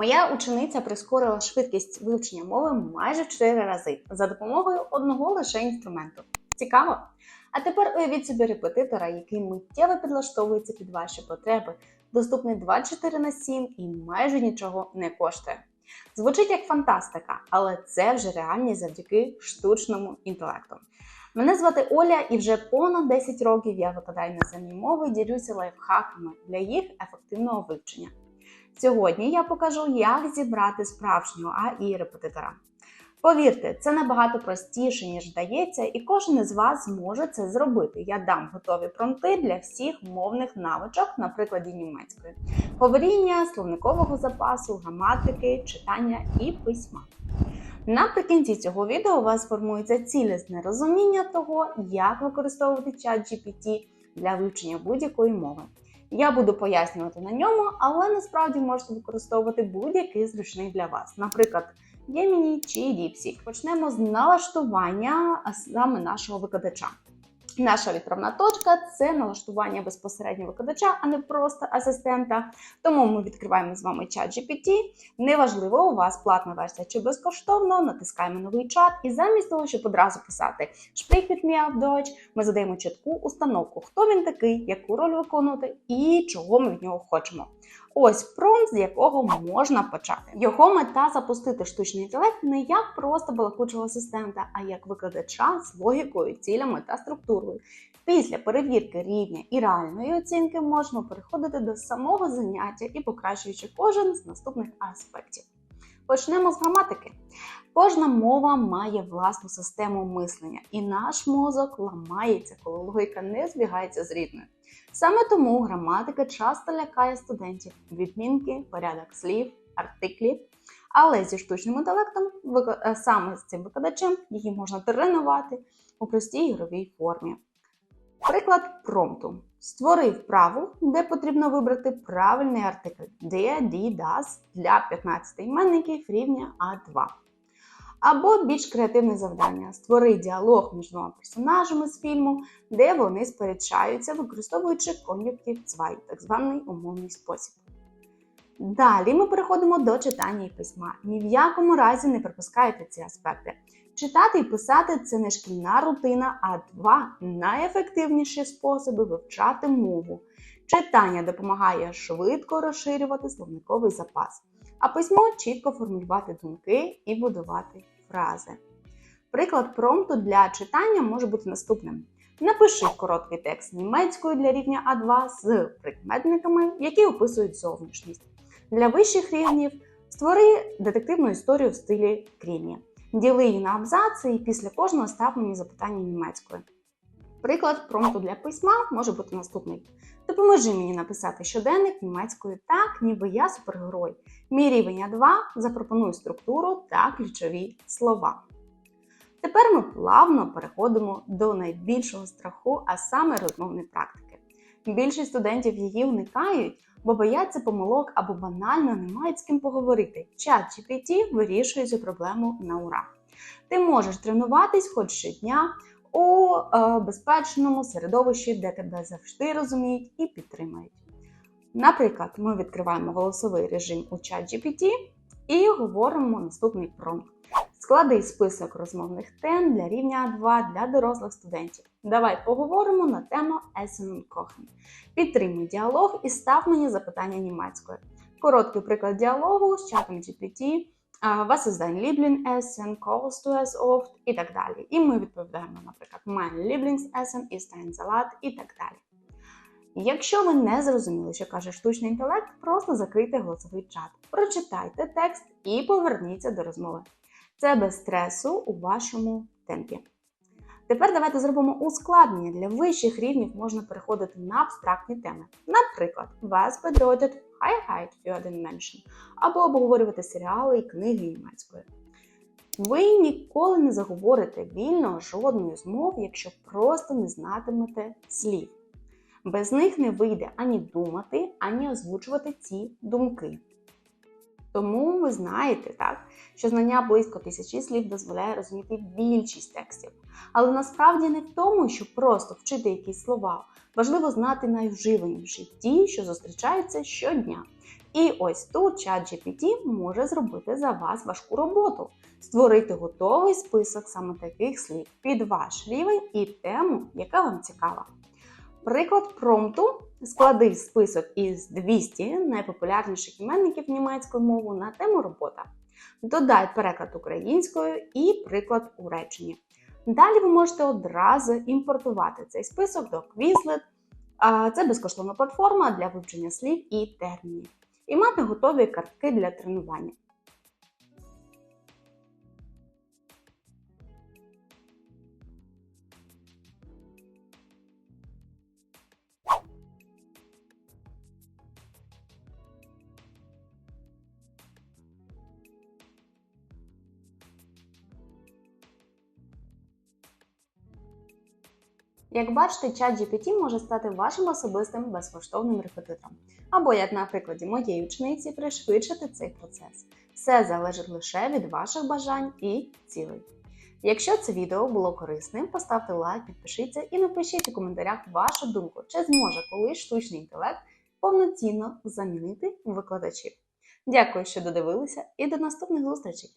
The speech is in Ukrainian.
Моя учениця прискорила швидкість вивчення мови майже в 4 рази за допомогою одного лише інструменту. Цікаво? А тепер уявіть собі репетитора, який миттєво підлаштовується під ваші потреби, доступний 24 на 7 і майже нічого не коштує. Звучить як фантастика, але це вже реальність завдяки штучному інтелекту. Мене звати Оля, і вже понад 10 років я викладаю іноземні мови і ділюся лайфхаками для їх ефективного вивчення. Сьогодні я покажу, як зібрати справжнього АІ репетитора. Повірте, це набагато простіше, ніж здається, і кожен із вас зможе це зробити. Я дам готові промпти для всіх мовних навичок, на прикладі німецької, говоріння, словникового запасу, граматики, читання і письма. Наприкінці цього відео у вас формується цілісне розуміння того, як використовувати чат GPT для вивчення будь-якої мови. Я буду пояснювати на ньому, але насправді можете використовувати будь-який зручний для вас, наприклад, Gemini чи DeepSeek. Почнемо з налаштування саме нашого викладача. Наша відправна точка це налаштування безпосередньо викладача, а не просто асистента. Тому ми відкриваємо з вами чат GPT. Неважливо, у вас платна версія чи безкоштовно, натискаємо новий чат, і замість того, щоб одразу писати «Sprich auf Deutsch», ми задаємо чітку установку, хто він такий, яку роль виконувати і чого ми від нього хочемо. Ось промпт, з якого можна почати. Його мета запустити штучний інтелект не як просто балакучого асистента, а як викладача з логікою, цілями та структурою. Після перевірки рівня і реальної оцінки можна переходити до самого заняття і покращуючи кожен з наступних аспектів. Почнемо з граматики. Кожна мова має власну систему мислення, і наш мозок ламається, коли логіка не збігається з рідною. Саме тому граматика часто лякає студентів відмінки, порядок слів, артиклів. Але зі штучним інтелектом, саме з цим викладачем, її можна тренувати у простій ігровій формі. Приклад промпту. Створи вправу, де потрібно вибрати правильний артикль der, die, das для 15 іменників рівня А2. Або більш креативне завдання створи діалог між двома персонажами з фільму, де вони сперечаються, використовуючи кон'юктив цвай, так званий умовний спосіб. Далі ми переходимо до читання і письма. Ні в якому разі не пропускайте ці аспекти. Читати і писати це не шкільна рутина, а два найефективніші способи вивчати мову. Читання допомагає швидко розширювати словниковий запас, а письмо чітко формулювати думки і будувати фрази. Приклад промпту для читання може бути наступним. Напиши короткий текст німецькою для рівня А2 з прикметниками, які описують зовнішність. Для вищих рівнів створи детективну історію в стилі крімі. Діли її на абзаци і після кожного став мені запитання німецькою. Приклад промпту для письма може бути наступний. Допоможи мені написати щоденник німецькою так, ніби я супергерой. Мій рівень А2 запропонує структуру та ключові слова. Тепер ми плавно переходимо до найбільшого страху, а саме розмовної практики. Більшість студентів її уникають, бо бояться помилок або банально не мають з ким поговорити. Чат GPT вирішує цю проблему на ура. Ти можеш тренуватись хоч щодня у е, безпечному середовищі, де тебе завжди розуміють і підтримають. Наприклад, ми відкриваємо голосовий режим у чат GPT і говоримо наступний промпт. Склади список розмовних тем для рівня А2 для дорослих студентів. Давай поговоримо на тему Essen Kochen. Підтримуй діалог і став мені запитання німецькою. Короткий приклад діалогу з чатом GPT. Was ist dein Lieblingsessen? Kochst du es oft? І так далі. І ми відповідаємо, наприклад, Mein Lieblingsessen ist ein Salat і так далі. Якщо ви не зрозуміли, що каже штучний інтелект, просто закрийте голосовий чат, прочитайте текст і поверніться до розмови. Це без стресу у вашому темпі. Тепер давайте зробимо ускладнення. Для вищих рівнів можна переходити на абстрактні теми. Наприклад, Was bedeutet Freiheit für den Menschen? або обговорювати серіали і книги німецькою. Ви ніколи не заговорите вільно жодної з мов, якщо просто не знатимете слів. Без них не вийде ані думати, ані озвучувати ці думки. Тому ви знаєте, так, що знання близько тисячі слів дозволяє розуміти більшість текстів. Але насправді не в тому, щоб просто вчити якісь слова. Важливо знати найвживаніші ті, що зустрічаються щодня. І ось тут чат GPT може зробити за вас важку роботу, створити готовий список саме таких слів під ваш рівень і тему, яка вам цікава. Приклад промпту склади список із 200 найпопулярніших іменників німецькою мовою на тему робота. Додай переклад українською і приклад у реченні. Далі ви можете одразу імпортувати цей список до Quizlet. Це безкоштовна платформа для вивчення слів і термінів. І мати готові картки для тренування. Як бачите, чат GPT може стати вашим особистим безкоштовним репетитором. Або, як на прикладі моєї учениці, пришвидшити цей процес. Все залежить лише від ваших бажань і цілей. Якщо це відео було корисним, поставте лайк, підпишіться і напишіть у коментарях вашу думку, чи зможе колись штучний інтелект повноцінно замінити викладачів. Дякую, що додивилися, і до наступних зустрічей!